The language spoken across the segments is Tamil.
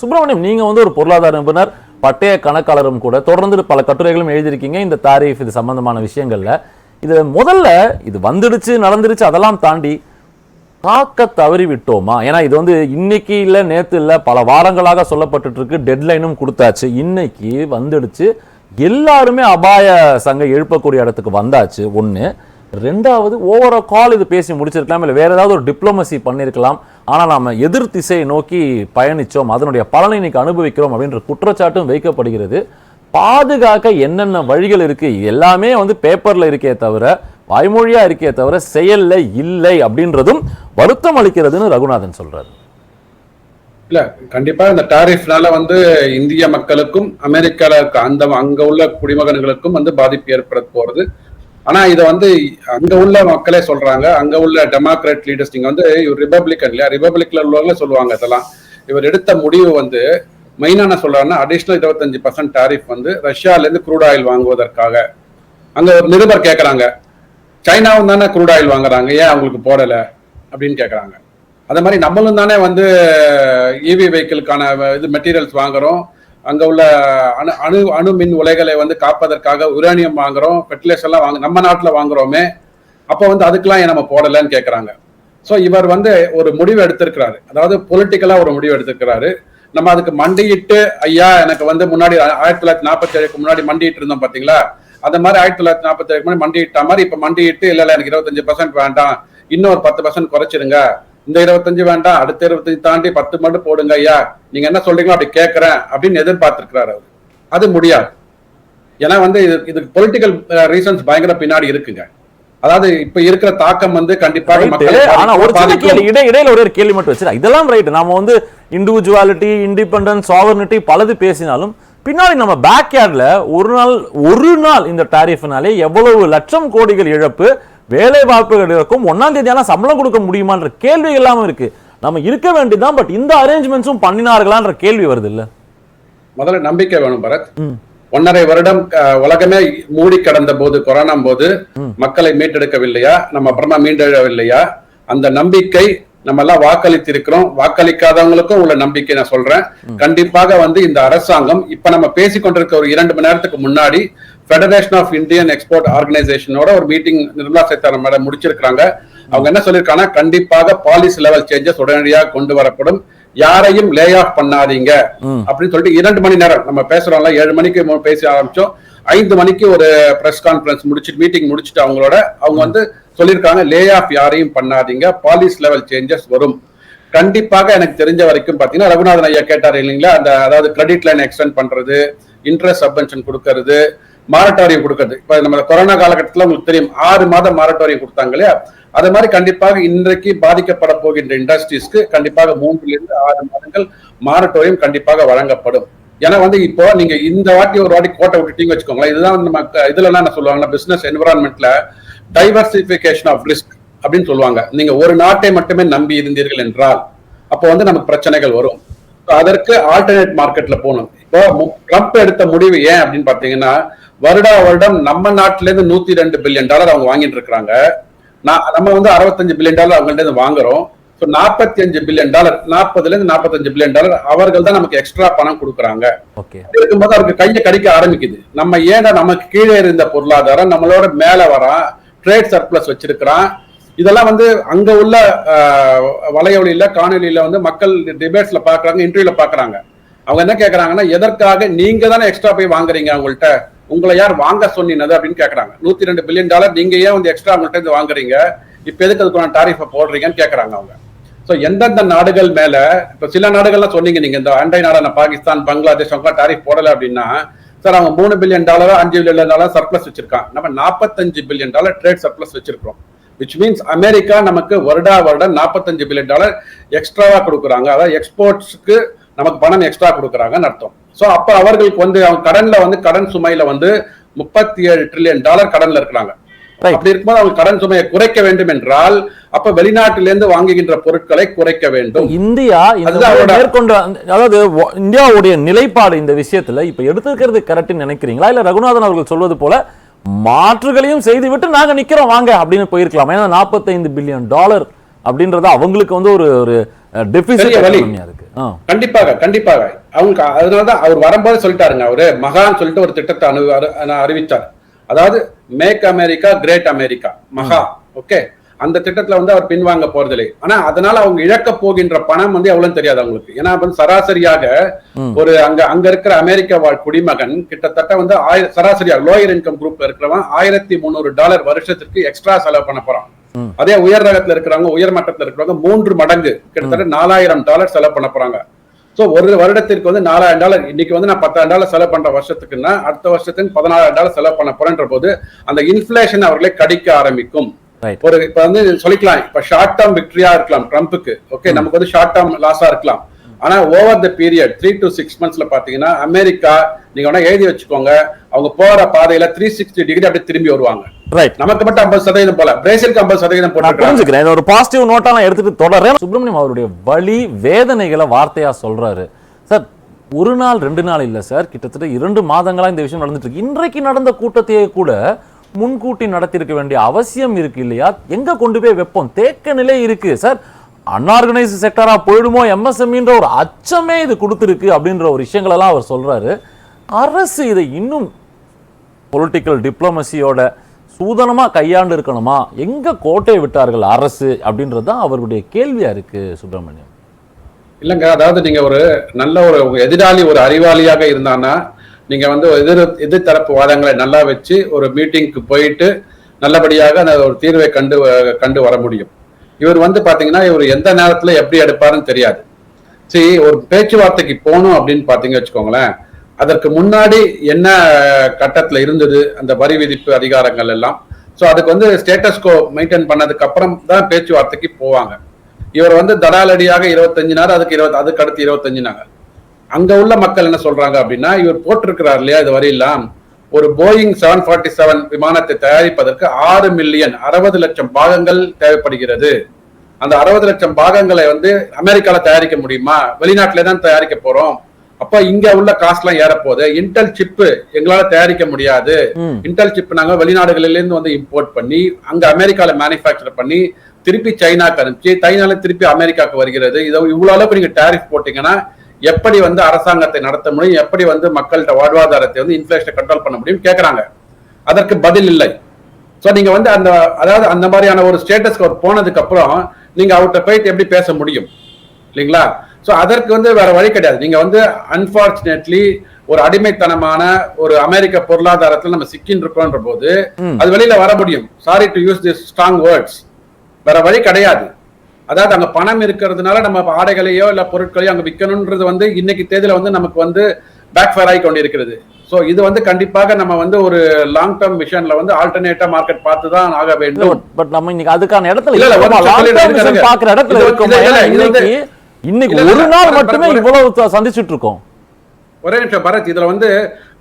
சுப்பிரமணியம் நீங்கள் வந்து ஒரு பொருளாதார நிபுணர் பட்டய கணக்காளரும் கூட தொடர்ந்து பல கட்டுரைகளும் எழுதியிருக்கீங்க. இந்த தாரிஃப் இது சம்பந்தமான விஷயங்களில். இது முதல்ல இது வந்துடுச்சு நடந்துடுச்சு அதெல்லாம் தாண்டி காக்க தவறி விட்டோமா? ஏன்னா இது வந்து இன்னைக்கு இல்லை நேற்று இல்லை பல வாரங்களாக சொல்லப்பட்டுட்டு இருக்கு டெட்லைனும் கொடுத்தாச்சு. இன்னைக்கு வந்துடுச்சு. எல்லாருமே அபாய சங்கம் எழுப்பக்கூடிய இடத்துக்கு வந்தாச்சு. ஒன்று ரெண்டாவது ஓவர கால் இது பேசி முடிச்சிருக்கலாம் இல்லை வேறு ஏதாவது ஒரு டிப்ளமசி பண்ணியிருக்கலாம் ஆனால் நாம் எதிர் திசையை நோக்கி பயணிச்சோம் அதனுடைய பலனை இன்றைக்கி அனுபவிக்கிறோம் அப்படின்ற குற்றச்சாட்டும் வைக்கப்படுகிறது. பாதுகாக்க என்னென்ன வழிகள் இருக்குது எல்லாமே வந்து பேப்பரில் இருக்கே தவிர வாய்மொழியாக இருக்கே தவிர செயல்ல இல்லை அப்படின்றதும் வருத்தம் அளிக்கிறதுன்னு ரகுநாதன் சொல்கிறார் இல்லை கண்டிப்பாக இந்த டாரிஃப்னால வந்து இந்திய மக்களுக்கும் அமெரிக்காவில் இருக்க அந்த அங்கே உள்ள குடிமகன்களுக்கும் வந்து பாதிப்பு ஏற்பட போகிறது ஆனா இதை வந்து அங்க உள்ள மக்களே சொல்றாங்க. அங்க உள்ள டெமோக்ராட் லீடர்ஸ் நீங்க வந்து இவர் ரிபப்ளிகன் இல்லையா? ரிபப்ளிக்ல உள்ளவங்களே சொல்லுவாங்க இதெல்லாம். இவர் எடுத்த முடிவு வந்து மெயினா என்ன சொல்றாருன்னா அடிஷனல் இருபத்தஞ்சு பர்சன்ட் டாரிஃப் வந்து ரஷ்யால இருந்து குரூட் ஆயில் வாங்குவதற்காக. அங்க ஒரு நிருபர் கேட்கறாங்க சைனாவும் தானே குரூட் ஆயில் வாங்குறாங்க. ஏன் அவங்களுக்கு போடல? அப்படின்னு கேட்கறாங்க அதே மாதிரி நம்மளும் தானே வந்து இவி வெஹிக்கிளுக்கான இது மெட்டீரியல்ஸ் வாங்குறோம். அங்க உள்ள அணு அணு அணு மின் உலைகளை வந்து காப்பதற்காக யுரேனியம் வாங்குறோம் ஃபெர்டிலைசர் எல்லாம் வாங்க நம்ம நாட்டுல வாங்குறோமே. அப்போ வந்து அதுக்கெல்லாம் ஏன் நம்ம போடலன்னு கேக்குறாங்க. ஸோ இவர் வந்து ஒரு முடிவு எடுத்திருக்கிறாரு. அதாவது பொலிட்டிக்கலா ஒரு முடிவு எடுத்திருக்கிறாரு. நம்ம அதுக்கு மண்டியிட்டு ஐயா எனக்கு வந்து முன்னாடி ஆயிரத்தி தொள்ளாயிரத்தி நாற்பத்தி ஏழுக்கு முன்னாடி மண்டிட்டு இருந்தோம் பாத்தீங்களா? அந்த மாதிரி ஆயிரத்தி தொள்ளாயிரத்தி நாற்பத்தி ஏழுக்கு முன்னாடி மண்டியிட்ட மாதிரி இப்ப மண்டியிட்டு இல்ல இல்ல எனக்கு இருபத்தஞ்சு பர்சன்ட் வேண்டாம் இன்னும் ஒரு பத்து பர்சன்ட் குறைச்சிருங்க. இந்த இருபத்தஞ்சு வேண்டாம் அடுத்த இருபத்தஞ்சு தாண்டி பத்து மட்டும் போடுங்க ஐயா. நீங்க என்ன சொல்றீங்களோ அப்படி கேட்கறேன் அப்படின்னு எதிர்பார்த்திருக்கிறாரு அவர். அது முடியாது. ஏன்னா வந்து இது இதுக்கு பொலிட்டிக்கல் ரீசன்ஸ் பயங்கர பின்னாடி இருக்குங்க. அதாவது இப்ப இருக்கிற தாக்கம் வந்து கண்டிப்பாக ஆனா ஒரு சின்ன. கேள்வி இடை இடையில ஒரே ஒரு கேள்வி மட்டும் வச்சிருக்கேன் இதெல்லாம் ரைட் நாம வந்து இண்டிவிஜுவாலிட்டி இண்டிபெண்டன்ஸ் சாவர்னிட்டி பலது பேசினாலும் பின்னாடி நம்ம பேக்யார்ட்ல ஒரு நாள் ஒரு நாள் இந்த டாரிஃப்னாலே எவ்வளவு லட்சம் கோடிகள் இழப்பு வேலை வாய்ப்புகள் இருக்கும் ஒன்னாம் தேதி ஆனா சம்பளம் கொடுக்க முடியுமான்ற கேள்வி இல்லாம இருக்கு. நம்ம இருக்க வேண்டியதுதான் பட் இந்த அரேஞ்ச்மெண்ட்ஸும் பண்ணினார்களான்ற கேள்வி வருது இல்ல முதல்ல நம்பிக்கை வேணும் பரத். ஒன்னரை வருடம் உலகமே மூடி கடந்த போது கொரோனா போது மக்களை மீட்டெடுக்கவில்லையா? நம்ம அப்புறமா மீண்டெழவில்லையா? அந்த நம்பிக்கை நம்ம எல்லாம் வாக்களித்திருக்கிறோம். வாக்களிக்காதவங்களுக்கும் உள்ள நம்பிக்கை நான் சொல்றேன். கண்டிப்பாக வந்து இந்த அரசாங்கம் இப்ப நம்ம பேசிக் கொண்டிருக்க ஒரு இரண்டு மணி நேரத்துக்கு முன்னாடி ஃபெடரேஷன் ஆஃப் இந்தியன் எக்ஸ்போர்ட் ஆர்கனைசேஷனோட ஒரு மீட்டிங் நிர்மலா சீதாராமன் மேடம் முடிச்சிருக்காங்க அவங்க என்ன சொல்லியிருக்காங்கன்னா கண்டிப்பாக பாலிசி லெவல் சேஞ்சஸ் உடனடியாக கொண்டு வரப்படும். யாரையும் லே ஆஃப் பண்ணாதீங்க. அப்படின்னு சொல்லிட்டு இரண்டு மணி நேரம் நம்ம பேசுறோம்ல ஏழு மணிக்கு பேசி ஆரம்பிச்சோம். ஐந்து மணிக்கு ஒரு பிரஸ் கான்ஃபரன்ஸ் முடிச்சுட்டு மீட்டிங் முடிச்சுட்டு அவங்களோட அவங்க வந்து சொல்லியிருக்காங்க லே ஆஃப் யாரையும் பண்ணாதீங்க பாலிசி லெவல் சேஞ்சஸ் வரும். கண்டிப்பாக எனக்கு தெரிஞ்ச வரைக்கும் பாத்தீங்கன்னா ரகுநாதன் ஐயா கேட்டார் இல்லைங்களா அந்த அதாவது கிரெடிட் லைன் எக்ஸ்டெண்ட் பண்றது இன்ட்ரெஸ்ட் சப்வென்ஷன் கொடுக்கறது மாரட்டோரியம் கொடுக்கறது. இப்ப நம்ம கொரோனா காலகட்டத்துல உங்களுக்கு தெரியும் ஆறு மாதம் மாரட்டோரியம் கொடுத்தாங்க இல்லையா? அது மாதிரி கண்டிப்பாக இன்றைக்கு பாதிக்கப்பட போகின்ற இண்டஸ்ட்ரீஸ்க்கு கண்டிப்பாக மூன்றுல இருந்து ஆறு மாதங்கள் மாரட்டோரியம் கண்டிப்பாக வழங்கப்படும். ஏன்னா வந்து இப்போ நீங்க இந்த வாட்டி ஒரு வாட்டி கோட்டை விட்டுட்டீங்க வச்சுக்கோங்களேன். இதுதான் நம்ம இதுல என்ன சொல்லுவாங்கன்னா பிசினஸ் என்விரான்மெண்ட்ல டைவர்சிபிகேஷன் ஆஃப் ரிஸ்க் அப்படின்னு சொல்லுவாங்க. நீங்க ஒரு நாட்டை மட்டுமே நம்பி இருந்தீர்கள் என்றால் அப்போ வந்து நமக்கு பிரச்சனைகள் வரும். அதற்கு ஆல்டர்னேட் மார்க்கெட்ல போகணும். இப்போ ட்ரம்ப் எடுத்த முடிவு ஏன் அப்படின்னு பாத்தீங்கன்னா வருடா வருடம் நம்ம நாட்டில இருந்து நூத்தி ரெண்டு பில்லியன் டாலர் அவங்க வாங்கிட்டு இருக்காங்க நான் நம்ம வந்து அறுபத்தஞ்சு பில்லியன் டாலர் அவங்கள்ட்ட வாங்குறோம். ஸோ நாற்பத்தி அஞ்சு பில்லியன் டாலர் நாற்பதுல இருந்து நாற்பத்தஞ்சு பில்லியன் டாலர் அவர்கள் தான் நமக்கு எக்ஸ்ட்ரா பணம் கொடுக்குறாங்க. இருக்கும்போது அவருக்கு கையை கடிக்க ஆரம்பிக்குது. நம்ம ஏன்னா நமக்கு கீழே இருந்த பொருளாதாரம் நம்மளோட மேல வரான் ட்ரேட் சர்ப்ளஸ் வச்சிருக்கிறான். இதெல்லாம் வந்து அங்க உள்ள வலையொலியில காணொலியில வந்து மக்கள் டிபேட்ஸ்ல பாக்குறாங்க இன்டர்வியூல பாக்குறாங்க அவங்க என்ன கேக்குறாங்கன்னா எதற்காக நீங்க தானே எக்ஸ்ட்ரா போய் வாங்குறீங்க அவங்கள்ட்ட? உங்களை யார் வாங்க சொன்னினது அப்படின்னு கேட்கறாங்க நூத்தி ரெண்டு பில்லியன் டாலர் நீங்க ஏன் வந்து எக்ஸ்ட்ரா அவங்கள்ட்ட இருந்து வாங்குறீங்க? இப்ப எதுக்கு அதுக்கான டாரிஃபை போடுறீங்கன்னு கேட்கறாங்க அவங்க. ஸோ எந்தெந்த நாடுகள் மேல இப்ப சில நாடுகள்லாம் சொன்னீங்க நீங்க இந்த அண்டை நாடான பாகிஸ்தான் பங்களாதேஷ் அவங்க டாரிஃப் போடல அப்படின்னா சார் அவங்க மூணு பில்லியன் டாலரோ அஞ்சு பில்லியன் டாலர் சர்ப்ளஸ் வச்சிருக்கான் நம்ம நாற்பத்தஞ்சு பில்லியன் டாலர் ட்ரேட் சர்ப்ளஸ் வச்சிருக்கோம் விச் மீன்ஸ் அமெரிக்கா நமக்கு வருடா வருடம் நாற்பத்தஞ்சு பில்லியன் டாலர் எக்ஸ்ட்ராவா கொடுக்குறாங்க. அதாவது எக்ஸ்போர்ட்ஸ்க்கு நமக்கு பணம் எக்ஸ்ட்ரா கொடுக்குறாங்கன்னு அர்த்தம். சோ அப்ப அவர்களுக்கு வந்து அவங்க கடன்ல வந்து கடன் சுமையில வந்து முப்பத்தி ஏழு ட்ரில்லியன் டாலர் கடன்ல இருக்கிறாங்க. அப்படி இருக்கும்போது அவங்க கடன் சுமையை குறைக்க வேண்டும் என்றால் அப்ப வெளிநாட்டிலிருந்து வாங்குகின்ற பொருட்களை குறைக்க வேண்டும். இந்தியா மேற்கொண்ட அதாவது இந்தியாவுடைய நிலைப்பாடு இந்த விஷயத்துல இப்ப எடுத்துக்கிறது கரெக்ட்னு நினைக்கிறீங்களா? இல்ல ரகுநாதன் அவர்கள் சொல்வது போல மாற்றுகளையும் செய்துவிட்டு நாங்க நிக்கிறோம் வாங்க அப்படின்னு போயிருக்கலாம். ஏன்னா 45 பில்லியன் டாலர் அப்படின்றது அவங்களுக்கு வந்து ஒரு ஒரு டெபிசிட். இருக்கு. கண்டிப்பாக கண்டிப்பாக. அவங்க அதனாலதான் அவர் வரும்போது சொல்லிட்டாருங்க. அவரு மகான் சொல்லிட்டு ஒரு திட்டத்தை அனு அறிவித்தார் அதாவது make America great America MAGA okay அந்த திட்டத்துல வந்து அவர் பின்வாங்க போறதில்லை. ஆனா அதனால அவங்க இழக்க போகின்ற பணம் வந்து எவ்வளவுன்னு தெரியாது அவங்களுக்கு. ஏன்னா வந்து சராசரியாக. ஒரு அங்க அங்க இருக்கிற அமெரிக்க வாழ் குடிமகன் கிட்டத்தட்ட வந்து ஆயிர சராசரியாக லோயர் இன்கம் குரூப் இருக்கிறவன் ஆயிரத்தி முந்நூறு டாலர் வருஷத்துக்கு எக்ஸ்ட்ரா செலவு பண்ண போறான். அதே உயர் ரகத்துல இருக்கிறவங்க உயர் மட்டத்துல இருக்கிறவங்க மூன்று மடங்கு. கிட்டத்தட்ட நாலாயிரம் டாலர் செலவு பண்ண போறாங்க. சோ ஒரு வருடத்திற்கு வந்து நாலாயிரம் டாலர் இன்னைக்கு வந்து நான் பத்தாயிரம் டாலர் செலவு பண்ற வருஷத்துக்குன்னா அடுத்த வருஷத்துக்கு பதினாயிரம் டாலர் செலவு பண்ண போறேன்ற போது அந்த இன்ஃபிளேஷன் அவர்களை கடிக்க ஆரம்பிக்கும். ஒரு இப்ப வந்து சொல்லிக்கலாம் இப்ப ஷார்ட் டேர்ம் விக்டரியா இருக்கலாம் ட்ரம்ப்புக்கு ஓகே நமக்கு வந்து ஷார்ட் டேர்ம் லாஸா இருக்கலாம். ஆனா over the period three to six மந்த்ஸ்ல பாத்தீங்கன்னா அமெரிக்கா நீங்க வேணா எழுதி வச்சுக்கோங்க. அவங்க போற பாதையில த்ரீ சிக்ஸ்டி டிகிரி அப்படியே திரும்பி வருவாங்க. ரைட் நமக்கு மட்டும் ஐம்பது சதவீதம் போல. பிரேசிலுக்கு ஐம்பது சதவீதம் போட்டு புரிஞ்சுக்கிறேன். ஒரு பாசிட்டிவ் நோட்டா நான் எடுத்துட்டு தொடர்றேன். சுப்பிரமணியம் அவருடைய வலி வேதனைகளை வார்த்தையா சொல்றாரு. சார் ஒரு நாள் ரெண்டு நாள் இல்ல சார் கிட்டத்தட்ட இரண்டு மாதங்களா இந்த விஷயம் நடந்துட்டு இருக்கு. இன்றைக்கு நடந்த கூட்டத்தையே கூட முன்கூட்டி நடத்தியிருக்க வேண்டிய அவசியம் இருக்கு இல்லையா? எங்க கொண்டு போய் வைப்போம்? தேக்க நிலை இருக்கு சார் அன்ஆர்கனைஸ் செக்டராக போயிடுமோ? எம்எஸ்எம்இன்ற ஒரு அச்சமே இது கொடுத்துருக்கு அப்படின்ற ஒரு விஷயங்களெல்லாம் அவர் சொல்கிறாரு அரசு இதை இன்னும் பொலிட்டிக்கல் டிப்ளமசியோட சூதனமாக கையாண்டு இருக்கணுமா? எங்கே கோட்டை விட்டார்கள் அரசு அப்படின்றது தான் அவருடைய கேள்வியாக இருக்குது சுப்பிரமணியம். இல்லைங்க அதாவது நீங்கள் ஒரு நல்ல ஒரு எதிராளி ஒரு அறிவாளியாக இருந்தானா நீங்கள் வந்து எதிர் எதிர்த்தரப்பு வாதங்களை நல்லா வச்சு ஒரு மீட்டிங்க்கு போயிட்டு நல்லபடியாக அந்த ஒரு தீர்வை கண்டு வ- கண்டு வர முடியும். இவர் வந்து பாத்தீங்கன்னா இவர் எந்த நேரத்துல எப்படி எடுப்பாருன்னு தெரியாது. சரி ஒரு பேச்சுவார்த்தைக்கு போகணும் அப்படின்னு பாத்தீங்க வச்சுக்கோங்களேன் அதற்கு முன்னாடி என்ன கட்டத்துல இருந்தது அந்த வரி விதிப்பு அதிகாரங்கள் எல்லாம். ஸோ அதுக்கு வந்து ஸ்டேட்டஸ்கோ மெயின்டைன் பண்ணதுக்கு அப்புறம் தான் பேச்சுவார்த்தைக்கு போவாங்க. இவர் வந்து தடாலடியாக இருபத்தஞ்சு நாள் அதுக்கு இருபத்தி அதுக்கு அடுத்து இருபத்தஞ்சு நாள் அங்க உள்ள மக்கள் என்ன சொல்றாங்க அப்படின்னா இவர் போட்டிருக்கிறார் இல்லையா இது வரையெல்லாம் ஒரு போயிங் செவன் ஃபார்ட்டி செவன் விமானத்தை தயாரிப்பதற்கு ஆறு மில்லியன் அறுபது லட்சம் பாகங்கள் தேவைப்படுகிறது. அந்த அறுபது லட்சம் பாகங்களை வந்து அமெரிக்கால தயாரிக்க முடியுமா? வெளிநாட்டிலே தான் தயாரிக்க போறோம். அப்ப இங்க உள்ள காஸ்ட் எல்லாம் ஏறப்போகுது. இன்டெல் சிப்பு எங்களால தயாரிக்க முடியாது. இன்டெல் சிப் நாங்க வெளிநாடுகளில இருந்து வந்து இம்போர்ட் பண்ணி அங்க அமெரிக்கால மேனுஃபேக்சர் பண்ணி திருப்பி சைனாக்கு அனுப்பிச்சு சைனால திருப்பி அமெரிக்காக்கு வருகிறது. இதை இவ்வளவு அளவுக்கு நீங்க டாரிஃப் போட்டீங்கன்னா எப்படி வந்து அரசாங்கத்தை நடத்த முடியும் எப்படி வந்து மக்கள்கிட்ட வாழ்வாதாரத்தை வந்து இன்ஃபிளேஷனை கண்ட்ரோல் பண்ண முடியும் கேக்குறாங்க. அதற்கு பதில் இல்லை. சோ நீங்க வந்து அந்த அதாவது அந்த மாதிரியான ஒரு ஸ்டேட்டஸ்க்கு அவர் போனதுக்கு அப்புறம் நீங்க அவர்கிட்ட போயிட்டு எப்படி பேச முடியும்? இல்லைங்களா? சோ அதற்கு வந்து வேற வழி கிடையாது. நீங்க வந்து அன்பார்ச்சுனேட்லி ஒரு அடிமைத்தனமான ஒரு அமெரிக்க பொருளாதாரத்துல நம்ம சிக்கின் இருக்கோன்ற போது. அது வெளியில வர முடியும். Sorry to use this strong words வேற வழி கிடையாது. அதாவது அங்க பணம் இருக்கிறதுனால நம்ம ஆடைகளையோ இல்ல பொருட்களையோ அங்க விற்கணும்ன்றது வந்து இன்னைக்கு தேதியில வந்து நமக்கு வந்து பேக் ஃபேர் ஆகி கொண்டிருக்கிறது. சோ இது வந்து கண்டிப்பாக நம்ம வந்து ஒரு லாங் டேர்ம் விஷன்ல வந்து ஆல்டர்னேட்டா மார்க்கெட் பார்த்து தான் ஆக வேண்டும். பட் நம்ம இன்னைக்கு அதுக்கான இடத்துல இல்ல. பார்க்கிற இடத்துல இருக்கோமா? இன்னைக்கு ஒரு நாள் மட்டுமே இவ்வளவு சந்திச்சுட்டு இருக்கோம். ஒரே நிமிஷம் பரத் இதுல வந்து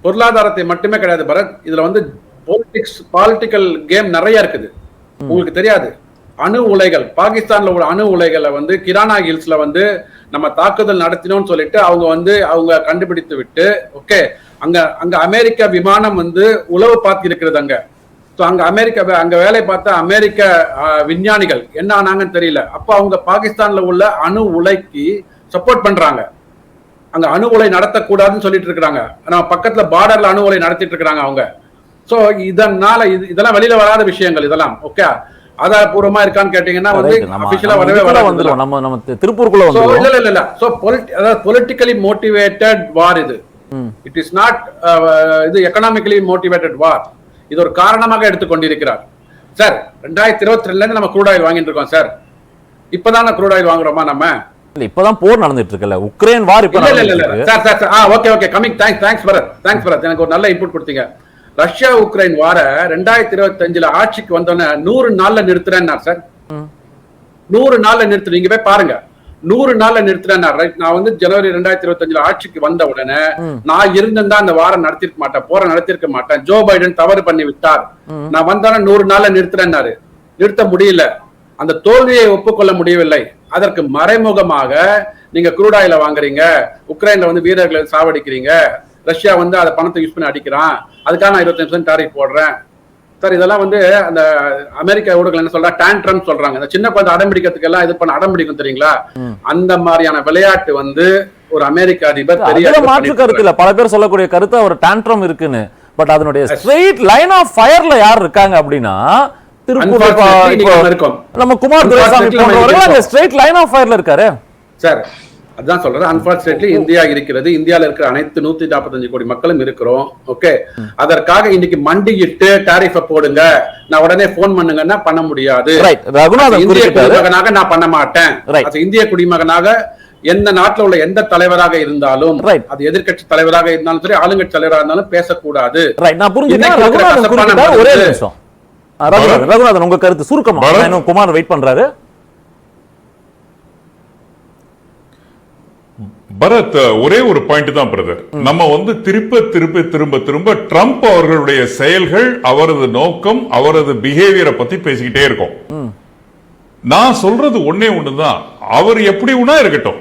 பொருளாதாரத்தை மட்டுமே கிடையாது பரத். இதுல வந்து பொலிட்டிக்ஸ் பாலிட்டிக்கல் கேம் நிறைய இருக்குது. உங்களுக்கு தெரியாது. அணு உலைகள் பாகிஸ்தான்ல உள்ள அணு உலைகளை வந்து கிரானா ஹில்ஸ்ல வந்து நம்ம தாக்குதல் நடத்தினோம்னு சொல்லிட்டு அவங்க வந்து அவங்க கண்டுபிடித்து விட்டு ஓகே அங்க அங்க அமெரிக்க விமானம் வந்து உளவு பார்த்து இருக்கிறது அங்க. ஸோ அங்க அமெரிக்க அங்க வேலை பார்த்த அமெரிக்க விஞ்ஞானிகள் என்ன ஆனாங்கன்னு தெரியல. அப்ப அவங்க பாகிஸ்தான்ல உள்ள அணு உலைக்கு சப்போர்ட் பண்றாங்க. அங்க அணு உலை நடத்தக்கூடாதுன்னு சொல்லிட்டு இருக்கிறாங்க. நம்ம பக்கத்துல பார்டர்ல அணு உலை நடத்திட்டு இருக்காங்க அவங்க. சோ இதனால இது இதெல்லாம் வெளியில வராத விஷயங்கள் இதெல்லாம் ஓகே ஆதாரபூர்வமா இருக்கான்னு கேட்டீங்கன்னா வந்து அபிஷியலா வரவே வந்துருவோம். நம்ம நம்ம திருப்பூருக்குள்ள சோ வந்துருவோம். இல்ல இல்ல இல்ல. சோ அதாவது பொலிட்டிக்கலி மோட்டிவேட்டட் வார் இது. இட் இஸ் நாட் இது எக்கனாமிக்கலி மோட்டிவேட்டட் வார் இது ஒரு காரணமாக எடுத்துக்கொண்டிருக்கிறார் சார் ரெண்டாயிரத்தி இருபத்தி ரெண்டுல இருந்து நம்ம க்ரூட் ஆயில் வாங்கிட்டு இருக்கோம் சார் இப்பதானே க்ரூட் ஆயில் வாங்குறோமா நம்ம? இல்ல இப்பதான் போர் நடந்துட்டு இருக்குல்ல. உக்ரைன் வார் இப்ப இல்ல இல்ல இல்ல சார் சார் ஆ okay okay coming thanks thanks Bharat thanks Bharat எனக்கு ஒரு நல்ல இன்புட் கொடுத்தீங்க. ரஷ்யா உக்ரைன் வார ரெண்டாயிரத்தி இருபத்தி அஞ்சுல ஆட்சிக்கு வந்தோடனே நூறு நாள்ல நிறுத்துறேன்னார் சார். நூறு நாள்ல நிறுத்து நீங்க போய் பாருங்க. நூறு நாள்ல நிறுத்துறேன்னார். ரைட் நான் வந்து ஜனவரி ரெண்டாயிரத்தி இருபத்தி அஞ்சுல ஆட்சிக்கு வந்த உடனே. நான் இருந்திருந்தா அந்த வாரம் நடத்திருக்க மாட்டேன் போற நடத்திருக்க மாட்டேன். ஜோ பைடன் தவறு பண்ணி விட்டார். நான் வந்தோடனே நூறு நாள்ல நிறுத்துறேன்னாரு. நிறுத்த முடியல. அந்த தோல்வியை ஒப்புக்கொள்ள முடியவில்லை. அதற்கு மறைமுகமாக நீங்க oil-அ வாங்குறீங்க உக்ரைன்ல வந்து வீரர்களை சாவடிக்கிறீங்க ரஷ்யா வந்து அதை பணத்தை யூஸ் பண்ணி அடிக்கிறான். அதுக்காக நான் இருபத்தஞ்சு டாரிஃப் போடுறேன். சார் இதெல்லாம் வந்து அந்த அமெரிக்க ஊடகங்கள் என்ன சொல்றா? டேண்ட்ரம் சொல்றாங்க. இந்த சின்ன குழந்தை அடம்பிடிக்கிறதுக்கு எல்லாம் இது பண்ண அடம்பிடிக்கும் தெரியுங்களா. அந்த மாதிரியான விளையாட்டு வந்து ஒரு அமெரிக்க அதிபர் பெரிய மாற்று கருத்து இல்ல. பல பேர் சொல்லக்கூடிய கருத்து அவர் டான்ட்ரம் இருக்குன்னு. பட் அதனுடைய ஸ்ட்ரெயிட் லைன் ஆஃப் ஃபயர்ல யார் இருக்காங்க அப்படின்னா திருப்பூர் நம்ம குமார் துரைசாமி போன்றவர்கள். ஸ்ட்ரெயிட் லைன் ஆஃப் ஃபயர்ல இருக்காரு. சார் அதான் சொல்றேன். அன்பார்ச்சுனேட்லி இந்தியா இருக்கிறது. இந்தியால இருக்கிற அனைத்து நூத்தி நாற்பத்தஞ்சு கோடி மக்களும் இருக்கிறோம். ஓகே அதற்காக இன்னைக்கு மண்டியிட்டு டாரிஃப போடுங்க. நான் உடனே போன் பண்ணுங்கன்னா பண்ண முடியாது. இந்திய குடிமகனாக நான் பண்ண மாட்டேன். இந்திய குடிமகனாக எந்த நாட்டுல உள்ள எந்த தலைவராக இருந்தாலும். அது எதிர்க்கட்சி தலைவராக இருந்தாலும் சரி ஆளுங்கட்சி தலைவராக இருந்தாலும் பேசக்கூடாது. ஒரே. நிமிஷம். ரகுநாதன் உங்க கருத்து சுருக்கமா. குமார் வெயிட் பண்றாரு. பரத் ஒரே ஒரு பாயிண்ட் தான் பிரதர் நம்ம வந்து திருப்ப திருப்ப திரும்ப திரும்ப ட்ரம்ப் அவர்களுடைய செயல்கள் அவரது நோக்கம் அவரது பிஹேவியரை பத்தி பேசிக்கிட்டே இருக்கோம். நான் சொல்றது ஒண்ணே ஒண்ணுதான் அவர் எப்படி வேணா இருக்கட்டும்.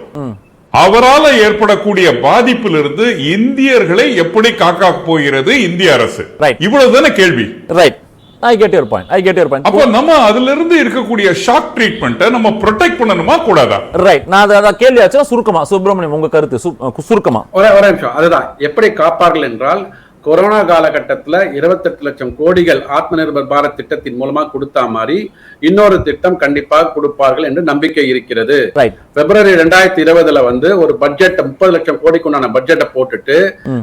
அவரால ஏற்படக்கூடிய பாதிப்பிலிருந்து இந்தியர்களை எப்படி காக்க போகிறது இந்திய அரசு. இவ்வளவுதானே கேள்வி. Right I get your point I get your point அப்போ நம்ம அதுல இருந்து இருக்கக்கூடிய ஷாக் ட்ரீட்மெண்ட்டை நம்ம ப்ரொடெக்ட் பண்ணணுமா கூடாதா? ரைட் நான் அதை கேள்வி சுருக்கமா. சுப்பிரமணியம் உங்க கருத்து சுருக்கமா. ஒரே ஒரே நிமிஷம். அதுதான். எப்படி காப்பார்கள் என்றால் கொரோனா காலகட்டத்துல 28 லட்சம் கோடிகள் ஆத்ம நிர்பர் பாரத் திட்டத்தின் மூலமா கொடுத்தா மாதிரி இன்னொரு திட்டம் கண்டிப்பாக கொடுப்பார்கள் என்று நம்பிக்கை இருக்கிறது. ரைட் பிப்ரவரி ரெண்டாயிரத்தி இருபதுல வந்து ஒரு பட்ஜெட் முப்பது லட்சம் கோடிக்கு உண்டான பட்ஜெட்டை போட்டுட்டு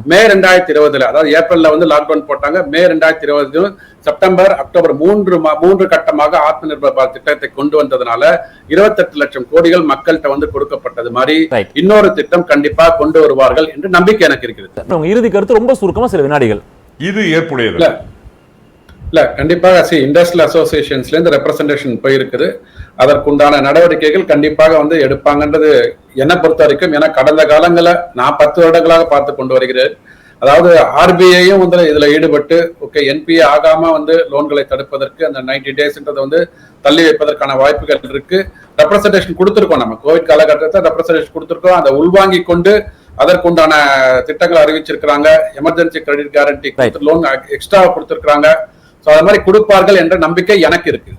மே. ரெண்டாயிரத்தி இருபதுல அதாவது ஏப்ரல்ல வந்து லாக்டவுன் போட்டாங்க. மே ரெண்டாயிரத்தி இருபது செப்டம்பர் அக்டோபர் மூன்று மூன்று கட்டமாக ஆத்ம நிர்பர் பாரத் திட்டத்தை கொண்டு வந்ததுனால 28 லட்சம் கோடிகள் மக்கள்கிட்ட வந்து கொடுக்கப்பட்டது மாதிரி. இன்னொரு திட்டம் கண்டிப்பாக கொண்டு வருவார்கள் என்று நம்பிக்கை எனக்கு இருக்கிறது உங்க இறுதி கருத்து ரொம்ப சுருக்கமா சில வினாடிகள். இது ஏற்புடையது. இல்ல. இல்ல கண்டிப்பாக சி இண்டஸ்ட்ரியல் அசோசியேஷன்ஸ்ல இருந்து ரெப்ரசன்டேஷன் போயிருக்குது. அதற்குண்டான நடவடிக்கைகள் கண்டிப்பாக வந்து எடுப்பாங்கன்றது என்னை பொறுத்த வரைக்கும் ஏன்னா கடந்த காலங்கள நான் பத்து வருடங்களாக பார்த்து கொண்டு வருகிறேன். அதாவது ஆர்பிஐயும் வந்து இதுல ஈடுபட்டு ஓகே என்பிஏ ஆகாம வந்து லோன்களை தடுப்பதற்கு அந்த நைன்டி டேஸ்ன்றதை வந்து தள்ளி வைப்பதற்கான வாய்ப்புகள் இருக்கு. ரெப்ரசன்டேஷன் கொடுத்துருக்கோம் நம்ம. கோவிட் காலகட்டத்தில் ரெப்ரசன்டேஷன் கொடுத்துருக்கோம். அதை உள்வாங்கி கொண்டு அதற்குண்டான திட்டங்களை அறிவிச்சிருக்கிறாங்க. Emergency credit guarantee. Loan extra கொடுத்திருக்காங்க சோ அது மாதிரி கொடுப்பார்கள் என்ற நம்பிக்கை எனக்கு இருக்கு.